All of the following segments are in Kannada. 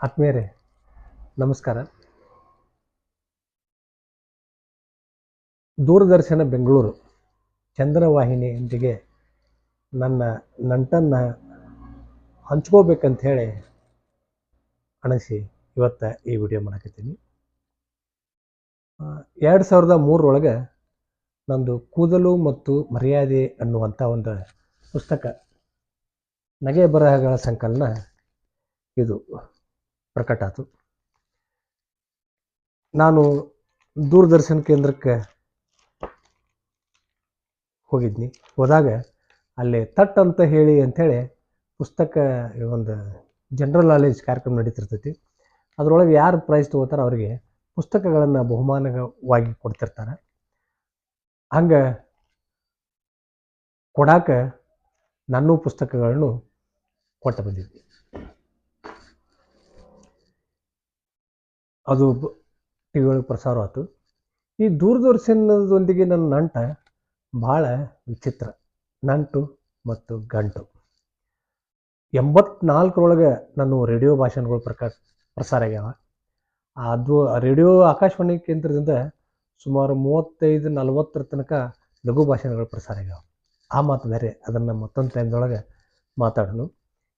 ಆತ್ಮೀಯರೇ, ನಮಸ್ಕಾರ. ದೂರದರ್ಶನ ಬೆಂಗಳೂರು ಚಂದ್ರವಾಹಿನಿಯೊಂದಿಗೆ ನನ್ನ ನಂಟನ್ನು ಹಂಚ್ಕೋಬೇಕಂತ ಹೇಳಿ ಅನಿಸಿ ಇವತ್ತು ಈ ವಿಡಿಯೋ ಮಾಡಕತ್ತೀನಿ. ಎರಡು ಸಾವಿರದ ಮೂರರೊಳಗೆ ನಂದು ಕೂದಲು ಮತ್ತು ಮರ್ಯಾದೆ ಅನ್ನುವಂಥ ಒಂದು ಪುಸ್ತಕ, ನಗೆ ಬರಹಗಳ ಸಂಕಲನ ಇದು. ಪ್ರಕಟ ಆಯಿತು ನಾನು ದೂರದರ್ಶನ ಕೇಂದ್ರಕ್ಕೆ ಹೋಗಿದ್ನಿ. ಹೋದಾಗ ಅಲ್ಲಿ ತಟ್ ಅಂತ ಹೇಳಿ ಅಂಥೇಳಿ ಪುಸ್ತಕ ಒಂದು ಜನರಲ್ ನಾಲೆಜ್ ಕಾರ್ಯಕ್ರಮ ನಡೀತಿರ್ತೈತಿ. ಅದರೊಳಗೆ ಯಾರು ಪ್ರೈಸ್ ತೊಗೋತಾರೋ ಅವರಿಗೆ ಪುಸ್ತಕಗಳನ್ನು ಬಹುಮಾನವಾಗಿ ಕೊಡ್ತಿರ್ತಾರೆ. ಹಂಗೆ ಕೊಡಾಕ ನನ್ನೂ ಪುಸ್ತಕಗಳನ್ನು ಕೊಟ್ಟು ಬಂದಿದ್ವಿ. ಅದು ಟಿ ವಿ ಒಳಗೆ ಪ್ರಸಾರ ಆಯ್ತು ಈ ದೂರದರ್ಶನದೊಂದಿಗೆ ನನ್ನ ನಂಟ ಭಾಳ ವಿಚಿತ್ರ, ನಂಟು ಮತ್ತು ಗಂಟು. ಎಂಬತ್ನಾಲ್ಕರೊಳಗೆ ನಾನು ರೇಡಿಯೋ ಭಾಷಣಗಳು ಪ್ರಕಾಶ ಪ್ರಸಾರ ಆಗ್ಯಾವ. ಅದು ರೇಡಿಯೋ ಆಕಾಶವಾಣಿ ಕೇಂದ್ರದಿಂದ ಸುಮಾರು ಮೂವತ್ತೈದು, ನಲವತ್ತರ ತನಕ ಲಘು ಭಾಷಣಗಳು ಪ್ರಸಾರ ಆಗ್ಯಾವ. ಆ ಮಾತು ಬೇರೆ, ಅದನ್ನು ಮತ್ತೊಂದು ಟೈಮ್ದೊಳಗೆ ಮಾತಾಡೋಣ.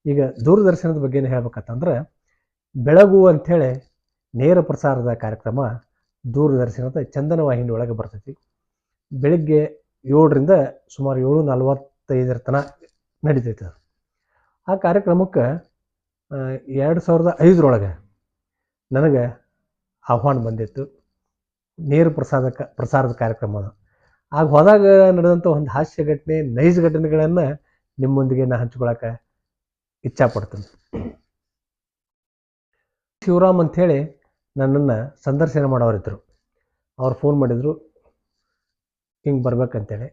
ಈಗ ದೂರದರ್ಶನದ ಬಗ್ಗೆ ಹೇಳ್ಬೇಕಂತಂದ್ರೆ, ಬೆಳಗು ಅಂಥೇಳಿ ನೇರ ಪ್ರಸಾರದ ಕಾರ್ಯಕ್ರಮ ದೂರದರ್ಶನದ ಚಂದನ ವಾಹಿನಿ ಒಳಗೆ ಬರ್ತೈತಿ. ಬೆಳಿಗ್ಗೆ ಏಳರಿಂದ ಸುಮಾರು ಏಳು ನಲವತ್ತೈದರ ತನಕ ನಡೀತೈತೆ ಅದು. ಆ ಕಾರ್ಯಕ್ರಮಕ್ಕೆ ಎರಡು ಸಾವಿರದ ಐದರೊಳಗೆ ನನಗೆ ಆಹ್ವಾನ ಬಂದಿತ್ತು. ನೇರ ಪ್ರಸಾದ ಪ್ರಸಾರದ ಕಾರ್ಯಕ್ರಮ. ಆಗ ಹೋದಾಗ ನಡೆದಂಥ ಒಂದು ಹಾಸ್ಯ ಘಟನೆ, ನೈಜ ಘಟನೆಗಳನ್ನು ನಿಮ್ಮೊಂದಿಗೆ ನಾನು ಹಂಚ್ಕೊಳಕ್ಕೆ ಇಚ್ಛಾಪಡ್ತೀನಿ ಶಿವರಾಮ್ ಅಂಥೇಳಿ ನನ್ನನ್ನು ಸಂದರ್ಶನ ಮಾಡೋರಿದ್ದರು ಅವ್ರು ಫೋನ್ ಮಾಡಿದರು, ಹಿಂಗೆ ಬರ್ಬೇಕಂತೇಳಿ.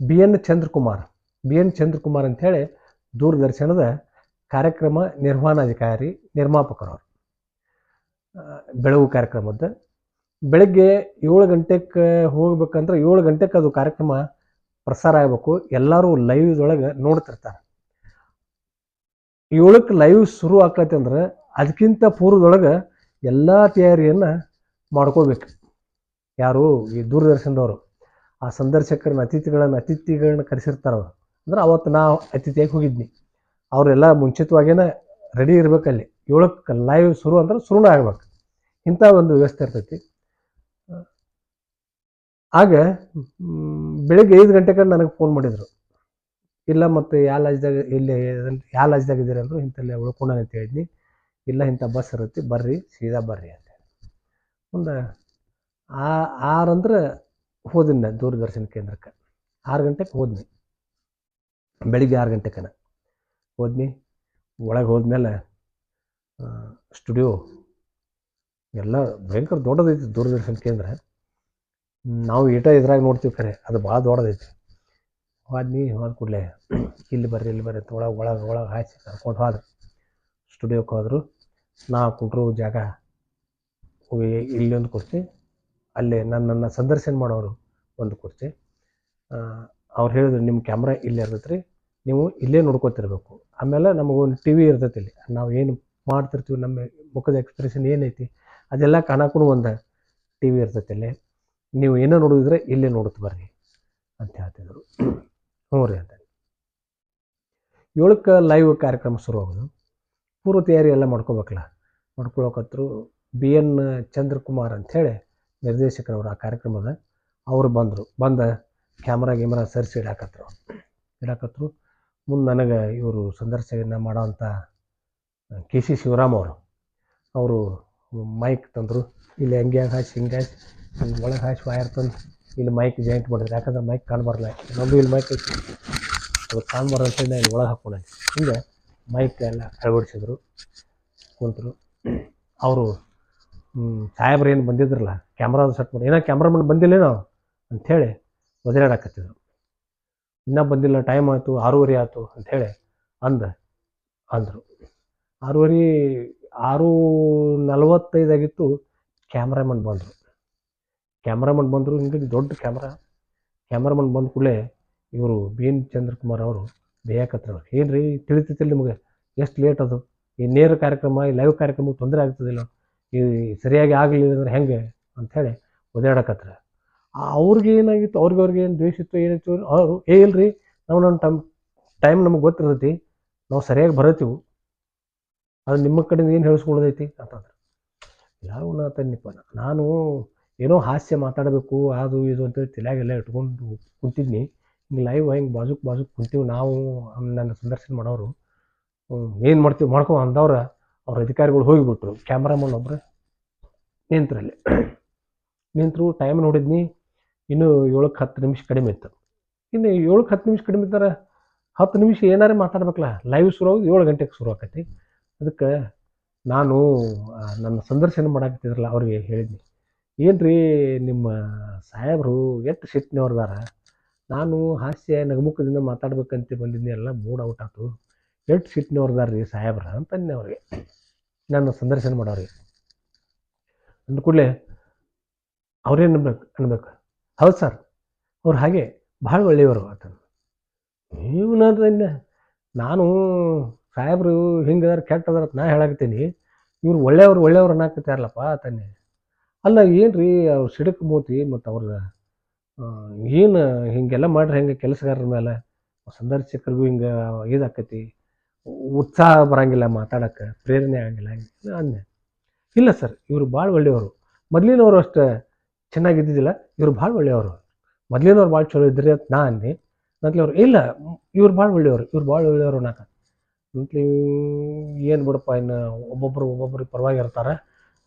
B N Chandrakumar, B N Chandrakumar ಅಂಥೇಳಿ ದೂರದರ್ಶನದ ಕಾರ್ಯಕ್ರಮ ನಿರ್ವಹಣಾಧಿಕಾರಿ ನಿರ್ಮಾಪಕರವ್ರು ಬೆಳಗು ಕಾರ್ಯಕ್ರಮದ್ದು. ಬೆಳಗ್ಗೆ ಏಳು ಗಂಟೆಗೆ ಹೋಗ್ಬೇಕಂದ್ರೆ ಏಳು ಗಂಟೆಗೆ ಅದು ಕಾರ್ಯಕ್ರಮ ಪ್ರಸಾರ ಆಗಬೇಕು. ಎಲ್ಲರೂ ಲೈವ್ದೊಳಗೆ ನೋಡ್ತಿರ್ತಾರೆ. ಏಳಕ್ಕೆ ಲೈವ್ ಶುರು ಆಕೈತೆ ಅಂದ್ರೆ ಅದಕ್ಕಿಂತ ಪೂರ್ವದೊಳಗೆ ಎಲ್ಲ ತಯಾರಿಯನ್ನು ಮಾಡ್ಕೋಬೇಕು. ಯಾರು ಈ ದೂರದರ್ಶನದವರು, ಆ ಸಂದರ್ಶಕರನ್ನ, ಅತಿಥಿಗಳನ್ನು ಅತಿಥಿಗಳನ್ನ ಕರೆಸಿರ್ತಾರೆ ಅವರು ಅಂದ್ರೆ ಅವತ್ತು ನಾವು ಅತಿಥಿಯಾಗಿ ಹೋಗಿದ್ನಿ. ಅವರೆಲ್ಲ ಮುಂಚಿತವಾಗೇನೆ ರೆಡಿ ಇರ್ಬೇಕಲ್ಲಿ ಏಳಕ್ಕೆ ಲೈವ್ ಶುರು ಅಂದ್ರೆ ಶುರುನ ಆಗ್ಬೇಕು. ಇಂಥ ಒಂದು ವ್ಯವಸ್ಥೆ ಇರ್ತೈತಿ. ಆಗ ಬೆಳಿಗ್ಗೆ ಐದು ಗಂಟೆಗೆ ನನಗೆ ಫೋನ್ ಮಾಡಿದರು. ಇಲ್ಲ ಮತ್ತು ಯಾವ ಲಾಜ್ದಾಗ ಇಲ್ಲಿ ಯಾವ ಲಾಜ್ದಾಗ ಇದ್ದೀರಿ ಅಂದರು ಇಂಥಲ್ಲೇ ಅಂತ ಹೇಳಿದ್ನಿ. ಇಲ್ಲ ಇಂಥ ಬಸ್ ಇರುತ್ತೆ, ಬರ್ರಿ, ಸೀದಾ ಬರ್ರಿ ಅಂತ ಮುಂದೆ ಆ ಆರಂದ್ರೆ ಹೋದಿನಿ ದೂರದರ್ಶನ ಕೇಂದ್ರಕ್ಕೆ. ಆರು ಗಂಟೆಗೆ ಹೋದ್ನಿ. ಬೆಳಿಗ್ಗೆ ಆರು ಗಂಟೆಕನ ಹೋದ್ನಿ, ಒಳಗೆ ಹೋದ್ಮೇಲೆ ಸ್ಟುಡಿಯೋ ಎಲ್ಲ ಭಯಂಕರ ದೊಡ್ಡದೈತಿ ದೂರದರ್ಶನ ಕೇಂದ್ರ. ನಾವು ಈಟ ಇದ್ರಾಗ ನೋಡ್ತೀವಿ ಖರೆ ಅದು ಭಾಳ ದೊಡ್ಡದೈತಿ. ಹೋದ್ನಿ, ಹೋದ ಕೂಡಲೇ, ಇಲ್ಲಿ ಬರ್ರಿ ಇಲ್ಲಿ ಬರ್ರಿ ಅಂತ ಒಳಗೆ ಒಳಗೆ ಒಳಗೆ ಹಾಕಿ ಕರ್ಕೊಂಡು ಹೋದ್ರು. ಸ್ಟುಡಿಯೋಕ್ಕೆ ಹೋದರು ನಾ ಕುಂಡ್ರು ಜಾಗ ಇಲ್ಲಿ ಒಂದು ಕುರ್ಚಿ ಅಲ್ಲೇ ನನ್ನನ್ನು ಸಂದರ್ಶನ ಮಾಡೋರು ಒಂದು ಕುರ್ಚಿ ಅವ್ರು ಹೇಳಿದ್ರು ನಿಮ್ಮ ಕ್ಯಾಮ್ರಾ ಇಲ್ಲೇ ಇರ್ತೈತೆ ರೀ ನೀವು ಇಲ್ಲೇ ನೋಡ್ಕೊತಿರ್ಬೇಕು. ಆಮೇಲೆ ನಮಗೊಂದು ಟಿ ವಿ ಇರ್ತೈತಿ ಇಲ್ಲಿ. ನಾವು ಏನು ಮಾಡ್ತಿರ್ತೀವಿ, ನಮ್ಮ ಮುಖದ ಎಕ್ಸ್ಪ್ರೆಷನ್ ಏನೈತಿ, ಅದೆಲ್ಲ ಕಾಣಕ್ಕೂ ಒಂದು ಟಿ ವಿ ಇರ್ತೈತಿ ಅಲ್ಲಿ ನೀವು ಏನೋ ನೋಡಿದ್ರೆ ಇಲ್ಲೇ ನೋಡುತ್ತೆ ಬರ್ರಿ, ಅಂತ ಹೇಳ್ತಿದ್ರು. ಹ್ಞೂ ರೀ ಅಂತ. ಏಳಕ್ಕೆ ಲೈವ್ ಕಾರ್ಯಕ್ರಮ ಶುರು ಆಗೋದು ಪೂರ್ವ ತಯಾರಿ ಎಲ್ಲ ಮಾಡ್ಕೋಬೇಕಲ್ಲ. ಮಾಡ್ಕೊಳಕತ್ರು ಬಿ ಎನ್ ಚಂದ್ರಕುಮಾರ್ ಅಂಥೇಳಿ ನಿರ್ದೇಶಕರವರು ಆ ಕಾರ್ಯಕ್ರಮದ. ಅವರು ಬಂದರು. ಬಂದ ಕ್ಯಾಮ್ರಾ ಗಿಮ್ರಾ ಸರಿಸಿ ಇಡಾಕತ್ರು. ಇಡಾಕತ್ರು. ಮುಂದೆ ನನಗೆ ಇವರು ಸಂದರ್ಶನ ಮಾಡೋವಂಥ ಕೆ ಸಿ ಶಿವರಾಮ್ ಅವರು. ಅವರು ಮೈಕ್ ತಂದರು. ಇಲ್ಲಿ ಹಂಗೆ ಹಾಸಿ ಹಿಂಗೆ ಹಾಸಿ ಇಲ್ಲಿ ಒಳಗೆ ಹಾಸಿ ವಾಯರ್ ತಂದು ಇಲ್ಲಿ ಮೈಕ್ ಜಾಯಿಂಟ್ ಮಾಡಿದ್ರು. ಯಾಕಂದ್ರೆ ಮೈಕ್ ಕಾಣಬಾರ್ಲ ನಮ್ಮದು ಇಲ್ಲಿ ಮೈಕ್ ಐತಿ. ಅದು ಕಾಣಬಾರ್ದು ಅಂತ ಇಲ್ಲಿ ಒಳಗೆ ಹಾಕ್ಕೊಂಡೆ ಹಿಂಗೆ ಮೈಕ್ ಎಲ್ಲ ಅಳವಡಿಸಿದ್ರು ಕುಂತರು. ಅವರು ಸಾಹೇಬ್ರು ಏನು ಬಂದಿದ್ರಲ್ಲ ಕ್ಯಾಮ್ರಾದ ಸೆಟ್ ಮಾಡಿ, ಏನೋ ಕ್ಯಾಮ್ರಾಮನ್ ಬಂದಿಲ್ಲೇನೋ ಅಂಥೇಳಿ ಒದರಾಡಕತ್ತಿದ್ರು ಇನ್ನೂ ಬಂದಿಲ್ಲ ಟೈಮ್ ಆಯಿತು, ಆರೂವರೆ ಆಯಿತು ಅಂಥೇಳಿ ಅಂದ, ಅಂದರು. ಆರೂವರೆ, ಆರು ನಲವತ್ತೈದಾಗಿತ್ತು ಕ್ಯಾಮ್ರಾಮನ್ ಬಂದರು. ಕ್ಯಾಮ್ರಾಮನ್ ಬಂದರು ಹಿಂಗೆ ದೊಡ್ಡ ಕ್ಯಾಮ್ರಾ ಕ್ಯಾಮ್ರಾಮನ್ ಬಂದ ಕೂಡಲೇ ಇವರು ಬಿ ಎನ್ ಚಂದ್ರಕುಮಾರ್ ಅವರು ಬೇಯಕತ್ರ ಏನು ರೀ ತಿಳಿತೈತಿಲ್ಲ ನಿಮಗೆ. ಎಷ್ಟು ಲೇಟ್ ಅದು? ಈ ನೇರ ಕಾರ್ಯಕ್ರಮ, ಈ ಲೈವ್ ಕಾರ್ಯಕ್ರಮ ತೊಂದರೆ ಆಗ್ತದಿಲ್ಲ ಈ ಸರಿಯಾಗಿ ಆಗಲಿಲ್ಲ ಅಂದ್ರೆ ಹೆಂಗೆ ಅಂಥೇಳಿ ಒದಾಡಕತ್ರ ಅವ್ರಿಗೆ ಏನಾಗಿತ್ತು? ಅವ್ರಿಗೆ ಅವ್ರಿಗೆ ಏನು ದ್ವೇಷ ಇತ್ತು ಏನಿತ್ತು ಅವರು, ಏ ಇಲ್ರಿ, ನಾವು ನಮ್ಮ ಟೈಮ್ ಟೈಮ್ ನಮಗೆ ಗೊತ್ತಿರ್ತೈತಿ. ನಾವು ಸರಿಯಾಗಿ ಬರತ್ತೀವಿ. ಅದು ನಿಮ್ಮ ಕಡೆಯಿಂದ ಏನು ಹೇಳಿಸ್ಕೊಳ್ಳೋದೈತಿ ಅಂತಂದ್ರೆ ಯಾವ ತನ್ನಿಪ್ಪ, ನಾನು ಏನೋ ಹಾಸ್ಯ ಮಾತಾಡಬೇಕು, ಅದು ಇದು ಅಂತೇಳಿ ತಲೆಯಾಗೆಲ್ಲ ಇಟ್ಕೊಂಡು ಕುಂತಿದ್ನಿ. ಲೈವ್ ಹಿಂಗೆ ಬಾಜುಕ್ ಬಾಜುಕ್ ಕುಂತೀವಿ ನಾವು ನನ್ನ ಸಂದರ್ಶನ ಮಾಡೋರು. ಏನು ಮಾಡ್ತೀವಿ ಮಾಡ್ಕೊ ಅಂದವ್ರ, ಅವ್ರ ಅಧಿಕಾರಿಗಳು ಹೋಗಿಬಿಟ್ರು. ಕ್ಯಾಮ್ರಾಮನ್ ಒಬ್ರು ನಿಂತರಲ್ಲಿ. ನಿಂತರು ಟೈಮ್ ನೋಡಿದ್ನಿ, ಇನ್ನೂ ಏಳಕ್ಕೆ ಹತ್ತು ನಿಮಿಷ ಕಡಿಮೆ ಇತ್ತು. ಇನ್ನು ಏಳಕ್ಕೆ ಹತ್ತು ನಿಮಿಷ ಕಡಿಮೆ ಇದ್ದಾರೆ ಹತ್ತು ನಿಮಿಷ ಏನಾರೇ ಮಾತಾಡ್ಬೇಕಲ್ಲ ಲೈವ್ ಶುರು ಆಗೋದು ಏಳು ಗಂಟೆಗೆ ಶುರು ಆಕೈತಿ. ಅದಕ್ಕೆ ನಾನು ನನ್ನ ಸಂದರ್ಶನ ಮಾಡಾಕತ್ತಿದ್ರಲ್ಲ, ಅವ್ರಿಗೆ ಹೇಳಿದ್ನಿ. ಏನು ರೀ ನಿಮ್ಮ ಸಾಹೇಬರು ಎಷ್ಟು ಸಿಟ್ಟಿನವ್ರದಾರ ನಾನು ಹಾಸ್ಯ ನಗಮುಖದಿಂದ ಮಾತಾಡ್ಬೇಕಂತ ಬಂದಿದ್ದೆ ಎಲ್ಲ ಮೂಡ್ ಔಟ್ ಆಯ್ತು ಎಟ್ ಸಿಟ್ಟಿನವ್ರದಾರ ರೀ ಸಾಹೇಬ್ರ ಅಂತಂದೆ ಅವ್ರಿಗೆ. ನನ್ನ ಸಂದರ್ಶನ ಮಾಡೋರಿಗೆ. ಅಂದ ಕೂಡಲೇ ಅವ್ರೇನು ಅನ್ಬೇಕು ಅನ್ಬೇಕು? ಹೌದು ಸರ್, ಅವ್ರು ಹಾಗೆ ಭಾಳ ಒಳ್ಳೆಯವರು ಆತ ನೀವು ನಾನು ನಾನು ಸಾಹೇಬ್ರು ಹಿಂಗದಾರ ಕೆಟ್ಟದಾರ ನಾ ಹೇಳಾಕತ್ತೀನಿ. ಇವ್ರು ಒಳ್ಳೆಯವ್ರು ಒಳ್ಳೆಯವ್ರು ಅನ್ನಕತ್ತಾರಲ್ಲಪ್ಪ ತಾನೆ ಅಲ್ಲ ಏನು ರೀ ಅವ್ರು ಸಿಡಕ್ ಮೂತಿ ಮತ್ತು ಅವ್ರ ಏನು ಹಿಂಗೆಲ್ಲ ಮಾಡ್ರಿ ಹೆಂಗೆ ಕೆಲಸಗಾರರ ಮೇಲೆ ಸಂದರ್ಶಕರಿಗೂ ಹಿಂಗೆ ಇದಾಕತಿ. ಉತ್ಸಾಹ ಬರಂಗಿಲ್ಲ ಮಾತಾಡೋಕ್ಕೆ ಪ್ರೇರಣೆ ಆಗಂಗಿಲ್ಲ. ಹಂಗೆ ಅಂದೆ ಇಲ್ಲ ಸರ್, ಇವರು ಭಾಳ ಒಳ್ಳೆಯವರು. ಮೊದಲಿನವರು ಅಷ್ಟು ಚೆನ್ನಾಗಿದ್ದಿದ್ದಿಲ್ಲ ಇವರು ಭಾಳ ಒಳ್ಳೆಯವರು. ಮೊದಲಿನವ್ರು ಭಾಳ ಚಲೋ ಇದ್ರಿ ಅಂತ ನಾ ಅಂದೆ. ನಂತಲಿ ಅವ್ರು, ಇಲ್ಲ, ಇವ್ರು ಭಾಳ ಒಳ್ಳೆಯವರು, ಇವ್ರು ಭಾಳ ಒಳ್ಳೆಯವರು ನಾಕ ನಂತಲಿ ಏನು ಬಿಡಪ್ಪ ಇನ್ನು ಒಬ್ಬೊಬ್ಬರು ಒಬ್ಬೊಬ್ರು ಪರವಾಗಿ ಇರ್ತಾರೆ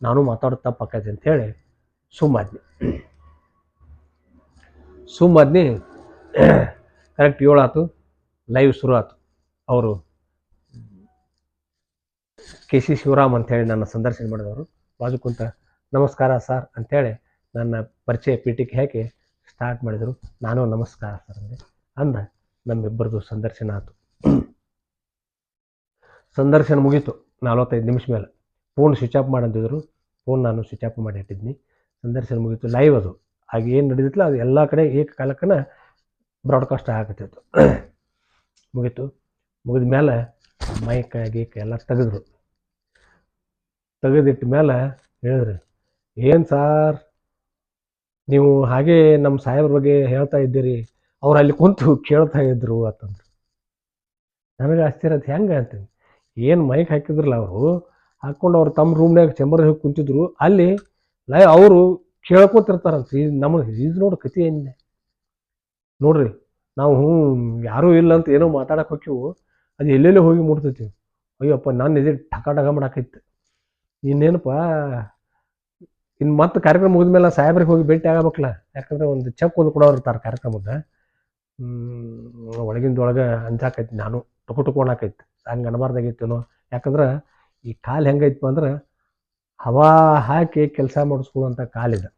ನಾನು ಮಾತಾಡೋದು ತಪ್ಪಾಕೈತೆ ಅಂತ ಹೇಳಿ ಸುಮ್ಮಾದ್ನಿ ಸುಮ್ಮಾದ್ನಿ ಕರೆಕ್ಟ್ ಏಳು ಲೈವ್ ಶುರು ಆತು ಅವರು ಕೆ ಸಿ ಶಿವರಾಮ್ ಅಂತೇಳಿ ನನ್ನ ಸಂದರ್ಶನ ಮಾಡಿದವರು. ಬಾಜು ಕುಂತ ನಮಸ್ಕಾರ ಸರ್ ಅಂತೇಳಿ ನನ್ನ ಪರಿಚಯ ಪೀಠಕ್ಕೆ ಹಾಕಿ ಸ್ಟಾರ್ಟ್ ಮಾಡಿದರು. ನಾನು ನಮಸ್ಕಾರ ಸರ್ ಅಂದೆ. ಅಂದ ನಮ್ಮಿಬ್ಬರದು ಸಂದರ್ಶನ ಆಯಿತು ಸಂದರ್ಶನ ಮುಗೀತು. ನಲವತ್ತೈದು ನಿಮಿಷ ಮೇಲೆ. ಫೋನ್ ಸ್ವಿಚ್ ಆಫ್ ಮಾಡಂತಿದ್ರು. ಫೋನ್ ನಾನು ಸ್ವಿಚ್ ಆಫ್ ಮಾಡಿ ಇಟ್ಟಿದ್ನಿ. ಸಂದರ್ಶನ ಮುಗೀತು. ಲೈವ್ ಅದು. ಆಗ ಏನು ಅದು ಎಲ್ಲ ಕಡೆ ಏಕಕಾಲಕ್ಕನ ಬ್ರಾಡ್ಕಾಸ್ಟ್ ಆಗತ್ತಿತ್ತು. ಮುಗೀತು. ಮುಗಿದ ಮೇಲೆ ಮೈಕ್ ಗೀಕ್ ಎಲ್ಲ ತೆಗೆದ್ರು. ತೆಗೆದಿಟ್ಟ ಮೇಲೆ ಹೇಳಿದ್ರು, ಏನು ಸಾರ್, ನೀವು ಹಾಗೆ ನಮ್ಮ ಸಾಹೇಬ್ರ ಬಗ್ಗೆ ಹೇಳ್ತಾ ಇದ್ದೀರಿ, ಅವ್ರು ಅಲ್ಲಿ ಕುಂತು ಕೇಳ್ತಾ ಇದ್ರು ಅಂತಂದ್ರು. ನನಗೆ ಆಶ್ಚರ್ಯ ಅದು ಹೆಂಗೆ? ಅಂತೀನಿ ಏನು ಮೈಕ್ ಹಾಕಿದ್ರಲ್ಲ ಅವರು ಹಾಕ್ಕೊಂಡು ಅವ್ರು ತಮ್ಮ ರೂಮ್ನಾಗ ಚಂಬರ್ ಹೋಗಿ ಕುಂತಿದ್ರು, ಅಲ್ಲಿ ಲೈ ಅವರು ಕೇಳ್ಕೊತಿರ್ತಾರಂತ ಈ ನಮಗೆ ಇದು ನೋಡಿ ಕತಿ ಏನಿದೆ. ನೋಡ್ರಿ, ನಾವು ಹ್ಞೂ ಯಾರೂ ಇಲ್ಲ ಅಂತ ಏನೋ ಮಾತಾಡಕ್ಕೆ ಹೋಗ್ತೀವೋ ಅದು ಎಲ್ಲೆಲ್ಲಿ ಹೋಗಿ ಮುಟ್ತೈತಿ. ಅಯ್ಯಪ್ಪ, ನಾನು ಇದೇ ಟಕ ಟಕ ಮಾಡಾಕೈತೆ. ಇನ್ನೇನಪ್ಪ ಇನ್ನು ಮತ್ತೆ ಕಾರ್ಯಕ್ರಮ ಮುಗಿದ್ಮೇಲೆ ಸಾಹೇಬ್ರಿಗೆ ಹೋಗಿ ಭೇಟಿ ಆಗಬೇಕಲ್ಲ ಯಾಕಂದ್ರೆ ಒಂದು ಚೆಕ್ ಒಂದು ಕೊಡೋರು ಇರ್ತಾರೆ ಕಾರ್ಯಕ್ರಮದ. ಒಳಗಿಂದೊಳಗೆ ಅಂಜಾಕೈತಿ ನಾನು. ಟುಕು ಟುಕೊಂಡಾಕೈತಿ ಹಂಗೆ ಅನಬಾರ್ದಾಗಿತ್ತೇನೋ ಯಾಕಂದ್ರೆ ಈ ಕಾಲು ಹೆಂಗೈತಪ್ಪ ಅಂದ್ರೆ ಹವಾ ಹಾಕಿ ಕೆಲಸ ಮಾಡಿಸ್ಕೊಳ್ಳುವಂಥ ಕಾಲಿದೆ.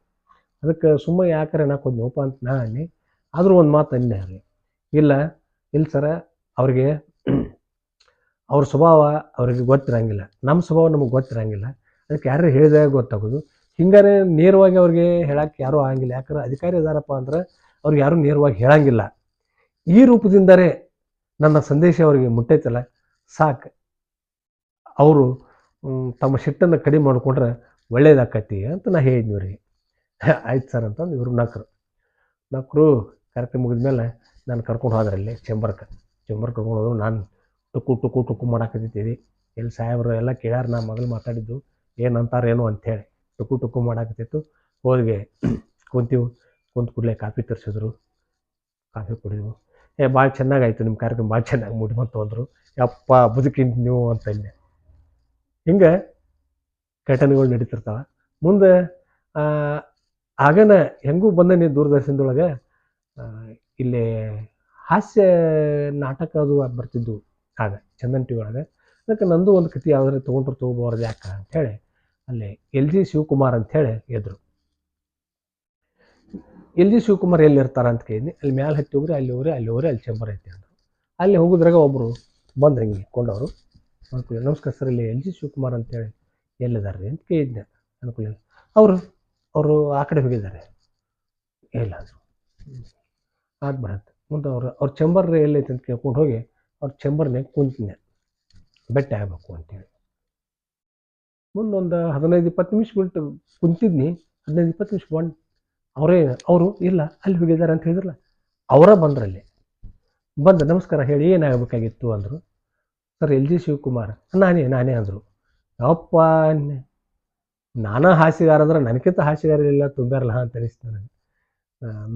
ಅದಕ್ಕೆ ಸುಮ್ಮನೆ ಯಾಕರೆ ನಾಕೋದ್ನೋಪ ಅಂತ ನಾ ಅನ್ನಿ, ಆದರೂ ಒಂದು ಮಾತು ಅನ್ನೇ ಅವ್ರಿಗೆ. ಇಲ್ಲ ಇಲ್ಲ ಸರ, ಅವ್ರಿಗೆ ಅವ್ರ ಸ್ವಭಾವ ಅವ್ರಿಗೆ ಗೊತ್ತಿರಂಗಿಲ್ಲ. ನಮ್ಮ ಸ್ವಭಾವ ನಮಗೆ ಗೊತ್ತಿರಂಗಿಲ್ಲ. ಅದಕ್ಕೆ ಯಾರು ಹೇಳಿದಾಗ ಗೊತ್ತಾಗೋದು. ಹಿಂಗಾರೆ ನೇರವಾಗಿ ಅವ್ರಿಗೆ ಹೇಳಕ್ಕೆ ಯಾರೂ ಆಗಂಗಿಲ್ಲ. ಯಾಕಂದ್ರೆ ಅಧಿಕಾರಿ ಇದಾರಪ್ಪ ಅಂದ್ರೆ ಅವ್ರಿಗೆ ಯಾರೂ ನೇರವಾಗಿ ಹೇಳಂಗಿಲ್ಲ. ಈ ರೂಪದಿಂದಲೇ ನನ್ನ ಸಂದೇಶ ಅವರಿಗೆ ಮುಟ್ಟೈತಲ್ಲ. ಸಾಕು. ಅವರು ತಮ್ಮ ಸಿಟ್ಟನ್ನು ಕಡಿಮೆ ಮಾಡಿಕೊಂಡ್ರೆ ಒಳ್ಳೇದಾಕತಿ ಅಂತ ನಾ ಹೇಳಿದ್ನಿ ರೀ ಆಯ್ತು ಸರ್ ಅಂತಂದು ಇವರು ನಕ್ರು. ನಕ್ರು ಕಾರ್ಯಕ್ರಮ ಮುಗಿದ್ಮೇಲೆ ನಾನು ಕರ್ಕೊಂಡು ಹೋದ್ರಲ್ಲಿ ಚೆಂಬರ್ಗೆ ಚೆಂಬರ್ ಕರ್ಕೊಂಡು ಹೋದ್ರು ನಾನು ಟುಕ್ಕು ಟುಕ್ಕು ಟುಕ್ಕು ಮಾಡಾಕತ್ತಿದ್ದೀವಿ ಎಲ್ಲಿ ಸಾಹೇಬ್ರು ಎಲ್ಲ ಕೇಳ್ಯಾರ ನಾ ಮೊದಲು ಮಾತಾಡಿದ್ದು ಏನು ಅಂಥೇಳಿ ಟುಕ್ಕು ಟುಕ್ಕು ಮಾಡಾಕತ್ತಿತ್ತು. ಹೋದ್ಗೆ ಕುಂತೀವಿ, ಕುಂತು ಕೂಡಲೇ ಕಾಫಿ ತರಿಸಿದ್ರು. ಕಾಫಿ ಕುಡಿದ್ವು. ಏ ಭಾಳ ಚೆನ್ನಾಗಾಯ್ತು ನಿಮ್ಮ ಕಾರ್ಯಕ್ರಮ ಭಾಳ ಚೆನ್ನಾಗಿ ಮೂಡಿ ಬಂತು ಅಂದರು. ಯಪ್ಪ ಬದುಕಿಂತ ನೀವು ಅಂತಂದೆ ಹಿಂಗೆ ಘಟನೆಗಳು ನಡೀತಿರ್ತಾವೆ. ಮುಂದೆ ಆಗನ ಹೆಂಗೂ ಬಂದನಿ ದೂರದರ್ಶನದೊಳಗೆ ಆ, ಇಲ್ಲಿ ಹಾಸ್ಯ ನಾಟಕ ಅದು ಬರ್ತಿದ್ದು ಆಗ ಚಂದನ್ ಟಿ ಒಳಗೆ. ಅದಕ್ಕೆ ನಂದು ಒಂದು ಕತೆ ಯಾವ್ದಾರು ತೊಗೊಂಡ್ರು ತೊಗೋಬಾರ್ದು ಯಾಕೆ ಅಂಥೇಳಿ ಅಲ್ಲಿ ಎಲ್ ಜಿ ಶಿವಕುಮಾರ್ ಅಂಥೇಳಿ ಎದ್ರು. ಎಲ್ ಜಿ ಶಿವಕುಮಾರ್ ಎಲ್ಲಿ ಇರ್ತಾರ ಅಂತ ಕೇಳಿದ್ನಿ ಅಲ್ಲಿ ಮ್ಯಾಲೆ ಹತ್ತಿ ಹೋಗ್ರಿ ಅಲ್ಲಿ ಹೋಗ್ರಿ ಅಲ್ಲಿ ಹೋಗ್ರಿ ಅಲ್ಲಿ ಚೇಂಬರ್ ಐತಿ ಅಂದರು. ಅಲ್ಲಿ ಹೋಗಿದ್ರಾಗ ಒಬ್ಬರು ಬಂದ್ರು ಹಿಂಗೆ ಕೊಂಡವರು. ಅನ್ಕೊಳ್ಳಿ ನಮಸ್ಕಾರ ಸರ್, ಇಲ್ಲಿ ಎಲ್ ಜಿ ಶಿವಕುಮಾರ್ ಅಂತೇಳಿ ಎಲ್ಲಿದ್ದಾರೆ ರೀ ಅಂತ ಕೇಳಿದ್ದೆ. ಅನ್ಕೊಳ್ಳಿ ಅವರು ಅವರು ಆ ಕಡೆ ಹೋಗಿದ್ದಾರೆ. ಇಲ್ಲ ಅಂದರು ಬರತ್ತೆ ಮುಂದೆ ಅವ್ರು, ಅವ್ರ ಚೆಂಬರ್ ಎಲ್ಲೈತೆ ಅಂತ ಕೇಳ್ಕೊಂಡು ಹೋಗಿ ಅವ್ರ ಚೇಂಬರ್ನಾಗ ಕುಂತಿದ್ದೆ. ಬೆಟ್ಟ ಆಗಬೇಕು ಅಂತೇಳಿ ಮುಂದೊಂದು ಹದಿನೈದು, ಇಪ್ಪತ್ತು ನಿಮಿಷ ಬಿಟ್ಟು ಕುಂತಿದ್ನಿ. ಹದಿನೈದು, ಇಪ್ಪತ್ತು ನಿಮಿಷ ಬಂದು ಅವರೇ, ಅವರು, ಇಲ್ಲ, ಅಲ್ಲಿ ಹೋಗಿದ್ದಾರೆ ಅಂತ ಹೇಳಿದ್ರಲ್ಲ, ಅವರ ಬಂದ್ರಲ್ಲಿ ಬಂದು ನಮಸ್ಕಾರ ಹೇಳಿ ಏನಾಗಬೇಕಾಗಿತ್ತು ಅಂದರು. Sir, L G Shivakumar. ನಾನೇ ನಾನೇ ಅಂದರು. ಯಪ್ಪ ನಾನು ನಾನಾ ಹಾಸ್ಯಗಾರ ಅಂದ್ರೆ ನನಗಿಂತ ಹಾಸಿಗಾರ ಇಲ್ಲ ತುಂಬ್ಯಾರಲ್ಲ ಅಂತ ಅನಿಸ್ತು ನನಗೆ.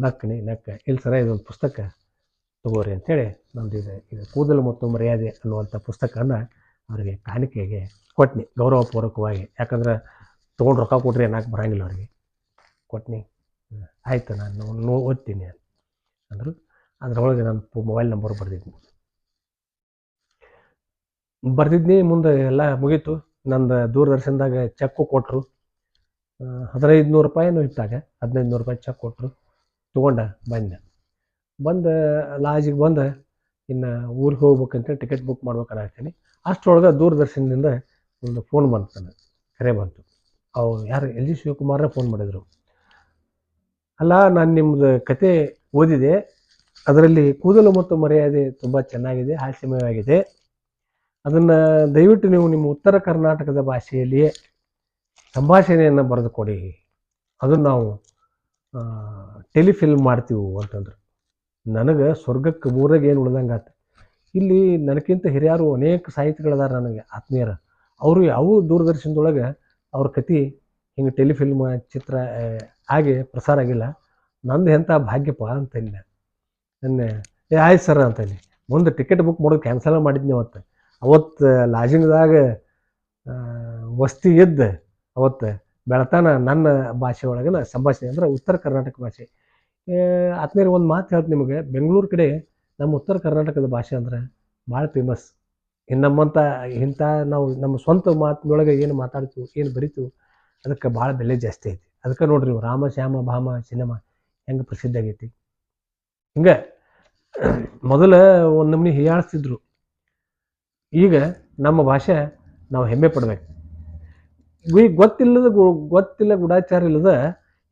ನಕ್ಕನಿ ನಕ್ಕ ಇಲ್ಲಿ ಸರ, ಇದೊಂದು ಪುಸ್ತಕ ತಗೋರಿ ಅಂಥೇಳಿ ನಮ್ದು ಇದು ಇದು ಕೂದಲು ಮತ್ತು ಮರ್ಯಾದೆ ಅನ್ನುವಂಥ ಪುಸ್ತಕನ ಅವರಿಗೆ ಕಾಣಿಕೆಗೆ ಕೊಟ್ನಿ, ಗೌರವಪೂರ್ವಕವಾಗಿ. ಯಾಕಂದ್ರೆ ತೊಗೊಂಡು ರೊಕ್ಕ ಕೊಟ್ರಿ ಅನ್ನಕ್ಕೆ ಬರಂಗಿಲ್ಲ ಅವ್ರಿಗೆ. ಕೊಟ್ನಿ. ಆಯಿತು, ನಾನು ಓದ್ತೀನಿ ಅಂದರು. ಅದರೊಳಗೆ ನನ್ನ ಮೊಬೈಲ್ ನಂಬರ್ ಬರ್ದಿದ್ನಿ. ಬರ್ದಿದ್ನಿ, ಮುಂದೆ ಎಲ್ಲ ಮುಗೀತು. ನಂದು ದೂರದರ್ಶನದಾಗ ಚೆಕ್ಕು ಕೊಟ್ಟರು ಹದಿನೈದು ನೂರು ರೂಪಾಯಿನೂ ಇತ್ತಾಗ ಹದಿನೈದು ನೂರು ರೂಪಾಯಿ ಚೆಕ್ ಕೊಟ್ಟರು ತೊಗೊಂಡ, ಬಂದೆ. ಬಂದು, ಲಾಜಿಗೆ ಬಂದು, ಇನ್ನು ಊರಿಗೆ ಹೋಗ್ಬೇಕಂತೇಳಿ ಟಿಕೆಟ್ ಬುಕ್ ಮಾಡ್ಬೇಕನ್ನಾಗ್ತೀನಿ. ಅಷ್ಟರೊಳಗೆ ದೂರದರ್ಶನದಿಂದ ಒಂದು ಫೋನ್ ಬಂತು ನನಗೆ. ಕರೆ ಬಂತು. ಅವು ಯಾರು, ಎಲ್ ಜಿ ಶಿವಕುಮಾರೇ ಫೋನ್ ಮಾಡಿದರು. ಅಲ್ಲ, ನಾನು ನಿಮ್ಮದು ಕತೆ ಓದಿದೆ. ಅದರಲ್ಲಿ ಕೂದಲು ಮತ್ತು ಮರ್ಯಾದೆ ತುಂಬ ಚೆನ್ನಾಗಿದೆ, ಹಾಸ್ಯಮಯವಾಗಿದೆ. ಅದನ್ನು ದಯವಿಟ್ಟು ನೀವು ನಿಮ್ಮ ಉತ್ತರ ಕರ್ನಾಟಕದ ಭಾಷೆಯಲ್ಲಿಯೇ ಸಂಭಾಷಣೆಯನ್ನು ಬರೆದು ಕೊಡಿ ಅದನ್ನು ನಾವು ಟೆಲಿಫಿಲ್ಮ್ ಮಾಡ್ತೀವಿ ಅಂತಂದ್ರೆ. ನನಗೆ ಸ್ವರ್ಗಕ್ಕೆ ಮೂರಾಗ ಏನು ಉಳ್ದಂಗೆ ಆತು. ಇಲ್ಲಿ ನನಗಿಂತ ಹಿರಿಯರು ಅನೇಕ ಸಾಹಿತಿಗಳದಾರ ನನಗೆ, ಆತ್ಮೀಯರ. ಅವರು ಯಾವ ದೂರದರ್ಶನದೊಳಗೆ ಅವ್ರ ಕತೆ ಹಿಂಗೆ ಟೆಲಿಫಿಲ್ಮ್ ಚಿತ್ರ ಹಾಗೆ ಪ್ರಸಾರ ಆಗಿಲ್ಲ. ನಂದು ಎಂಥ ಭಾಗ್ಯಪ್ಪ ಇಲ್ಲ. ನನ್ನ, ಏ, ಆಯ್ತು ಸರ್ ಅಂತ ಅಂತಂದೆ ಮುಂದೆ ಟಿಕೆಟ್ ಬುಕ್ ಮಾಡೋದು ಕ್ಯಾನ್ಸಲ್ ಮಾಡಿದ್ನಿ ಅವತ್ತು. ಅವತ್ತು ಲಾಜಿನದಾಗ ವಸ್ತಿ ಇದ್ದು ಅವತ್ತು ಬೆಳತಾನ ನನ್ನ ಭಾಷೆ ಒಳಗಿನ ಸಂಭಾಷಣೆ ಅಂದ್ರೆ ಉತ್ತರ ಕರ್ನಾಟಕ ಭಾಷೆ. ಆತ್ಮೇಲೆ ಒಂದು ಮಾತು ಹೇಳ್ತೀನಿ ನಿಮಗೆ. ಬೆಂಗಳೂರು ಕಡೆ ನಮ್ಮ ಉತ್ತರ ಕರ್ನಾಟಕದ ಭಾಷೆ ಅಂದ್ರೆ ಭಾಳ ಫೇಮಸ್ ಇನ್ನು ನಮ್ಮಂಥ ಇಂಥ ನಾವು ನಮ್ಮ ಸ್ವಂತ ಮಾತಿನೊಳಗೆ ಏನು ಮಾತಾಡ್ತೀವಿ, ಏನು ಬರಿತೀವಿ, ಅದಕ್ಕೆ ಭಾಳ ಬೆಲೆ ಜಾಸ್ತಿ ಐತಿ. ಅದಕ್ಕೆ ನೋಡ್ರಿ ರಾಮ, ಶ್ಯಾಮ, ಭಾಮ, ಸಿನಿಮಾ ಹೆಂಗೆ ಪ್ರಸಿದ್ಧ ಆಗೈತಿ. ಹಿಂಗೆ, ಮೊದಲ ಒಂದು ನಮ್ನಿ ಹೀಯಾಳಿಸ್ತಿದ್ರು. ಈಗ ನಮ್ಮ ಭಾಷೆ ನಾವು ಹೆಮ್ಮೆ ಪಡ್ಬೇಕು. ಈ ಗೊತ್ತಿಲ್ಲದ ಗೊತ್ತಿಲ್ಲ ಗುಡಾಚಾರ ಇಲ್ಲದ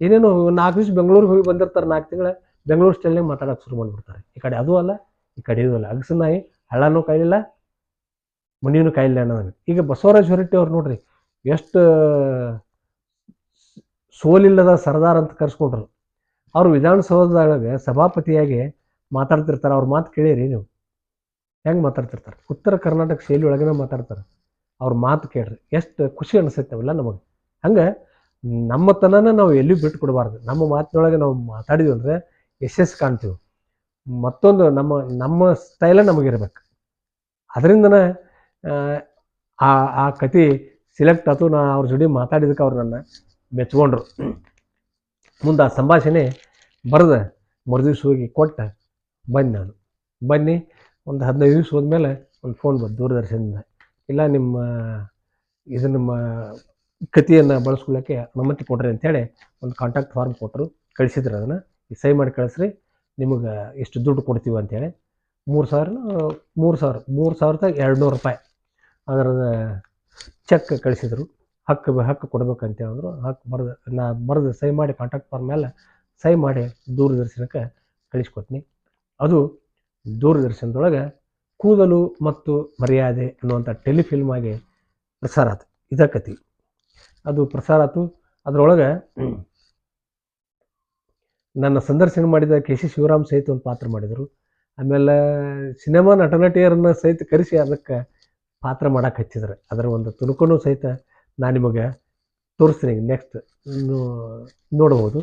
ಏನೇನು ನಾಲ್ಕು ದಿವಸ ಬೆಂಗಳೂರಿಗೆ ಹೋಗಿ ಬಂದಿರ್ತಾರೆ, ನಾಲ್ಕು ತಿಂಗಳ ಬೆಂಗಳೂರು ಸ್ಟೈಲ್ನಾಗ ಮಾತಾಡೋಕೆ ಶುರು ಮಾಡಿಬಿಡ್ತಾರೆ. ಈ ಕಡೆ ಅದು ಅಲ್ಲ, ಈ ಕಡೆ ಇದು ಅಲ್ಲ. ಅಗಸ ನಾಯಿ, ಹಳ್ಳನೂ ಕಾಯಿಲಿಲ್ಲ ಮುನಿಯೂ ಕಾಯಿಲ್ಲ ಅನ್ನೋದು ಈಗ ಬಸವರಾಜ್ ಹೊರಟ್ಟಿ ಅವ್ರು ನೋಡ್ರಿ, ಎಷ್ಟು ಸೋಲಿಲ್ಲದ ಸರ್ದಾರ್ ಅಂತ ಕರ್ಸ್ಕೊಂಡ್ರು. ಅವ್ರು ವಿಧಾನಸೌಧದೊಳಗೆ ಸಭಾಪತಿಯಾಗಿ ಮಾತಾಡ್ತಿರ್ತಾರೆ. ಅವ್ರ ಮಾತು ಕೇಳಿರಿ ನೀವು. ಹೆಂಗೆ ಮಾತಾಡ್ತಿರ್ತಾರೆ? ಉತ್ತರ ಕರ್ನಾಟಕ ಶೈಲಿ ಒಳಗೇನೆ ಮಾತಾಡ್ತಾರೆ. ಅವ್ರ ಮಾತು ಕೇಳ್ರಿ. ಎಷ್ಟು ಖುಷಿ ಅನಿಸುತ್ತವಲ್ಲ ನಮಗೆ. ಹಂಗೆ ನಮ್ಮತನನ ನಾವು ಎಲ್ಲಿ ಬಿಟ್ಟು ಕೊಡಬಾರ್ದು ನಮ್ಮ ಮಾತಿನೊಳಗೆ ನಾವು ಮಾತಾಡಿದ್ವಿ ಅಂದರೆ ಯಶಸ್ಸು ಕಾಣ್ತೀವಿ. ಮತ್ತೊಂದು ನಮ್ಮ ನಮ್ಮ ಸ್ಟೈಲ ನಮಗಿರ್ಬೇಕು. ಅದರಿಂದನೇ, ಆ ಆ ಕತೆ ಸಿಲೆಕ್ಟ್ ಆಯ್ತು ನಾ ಅವ್ರ ಜೋಡಿ ಮಾತಾಡಿದಕ್ಕೆ ಅವ್ರು ನನ್ನ ಮೆಚ್ಕೊಂಡ್ರು ಮುಂದೆ ಆ ಸಂಭಾಷಣೆ ಬರೆದ ಮರುದಿವ್ಸ ಹೋಗಿ ಕೊಟ್ಟ ಬನ್ನಿ ನಾನು. ಬನ್ನಿ. ಒಂದು ಹದಿನೈದು ದಿವ್ಸ ಹೋದ್ಮೇಲೆ ಒಂದು ಫೋನ್ ಬಂತು ದೂರದರ್ಶನದಿಂದ. ಇಲ್ಲ, ನಿಮ್ಮ, ಇದು ನಿಮ್ಮ ಕತೆಯನ್ನು ಬಳಸ್ಕೊಳ್ಳೋಕ್ಕೆ ಅನುಮತಿ ಕೊಡ್ರಿ ಅಂತೇಳಿ ಒಂದು ಕಾಂಟ್ಯಾಕ್ಟ್ ಫಾರ್ಮ್ ಕೊಟ್ಟರು ಕಳಿಸಿದ್ರು ಅದನ್ನು. ಸೈ ಮಾಡಿ ಕಳಿಸ್ರಿ. ನಿಮಗೆ ಇಷ್ಟು ದುಡ್ಡು ಕೊಡ್ತೀವಿ ಅಂತೇಳಿ ಮೂರು ಸಾವಿರ ಮೂರು ಸಾವಿರ, ಮೂರು ಸಾವಿರದಾಗ ಎರಡು ನೂರು ರೂಪಾಯಿ. ಅದರದ ಚೆಕ್ ಕಳಿಸಿದರು. ಹಕ್ಕು ಹಕ್ಕು ಕೊಡ್ಬೇಕಂತ ಹೇಳಿದ್ರು. ಹಕ್ಕು ಬರೆದು, ನಾ ಬರೆದು ಸಹಿ ಮಾಡಿ ಕಾಂಟ್ಯಾಕ್ಟ್ ಫಾರ್ಮ್ ಮೇಲೆ ಸಹಿ ಮಾಡಿ ದೂರದರ್ಶನಕ್ಕೆ ಕಳಿಸ್ಕೊಟ್ನಿ. ಅದು ದೂರದರ್ಶನದೊಳಗೆ ಕೂದಲು ಮತ್ತು ಮರ್ಯಾದೆ ಅನ್ನುವಂಥ ಟೆಲಿಫಿಲ್ಮ್ ಆಗಿ ಪ್ರಸಾರ ಆತು. ಇದ ಕತೆ ಅದು ಪ್ರಸಾರ ಆತು. ಅದರೊಳಗೆ ನನ್ನ ಸಂದರ್ಶನ ಮಾಡಿದ ಕೆ ಸಿ ಶಿವರಾಮ್ ಸಹಿತ ಒಂದು ಪಾತ್ರ ಮಾಡಿದರು. ಆಮೇಲೆ ಸಿನಿಮಾ ನಟ ನಟಿಯರನ್ನ ಸಹಿತ ಕರೆಸಿ ಅದಕ್ಕೆ ಪಾತ್ರ ಮಾಡಕ್ಕೆ ಹಚ್ಚಿದ್ರು. ಅದರ ಒಂದು ತುಣುಕನ್ನು ಸಹಿತ ನಾನು ನಿಮಗೆ ತೋರಿಸ್ತೀನಿ. ನೆಕ್ಸ್ಟ್ ನೋಡ್ಬೋದು.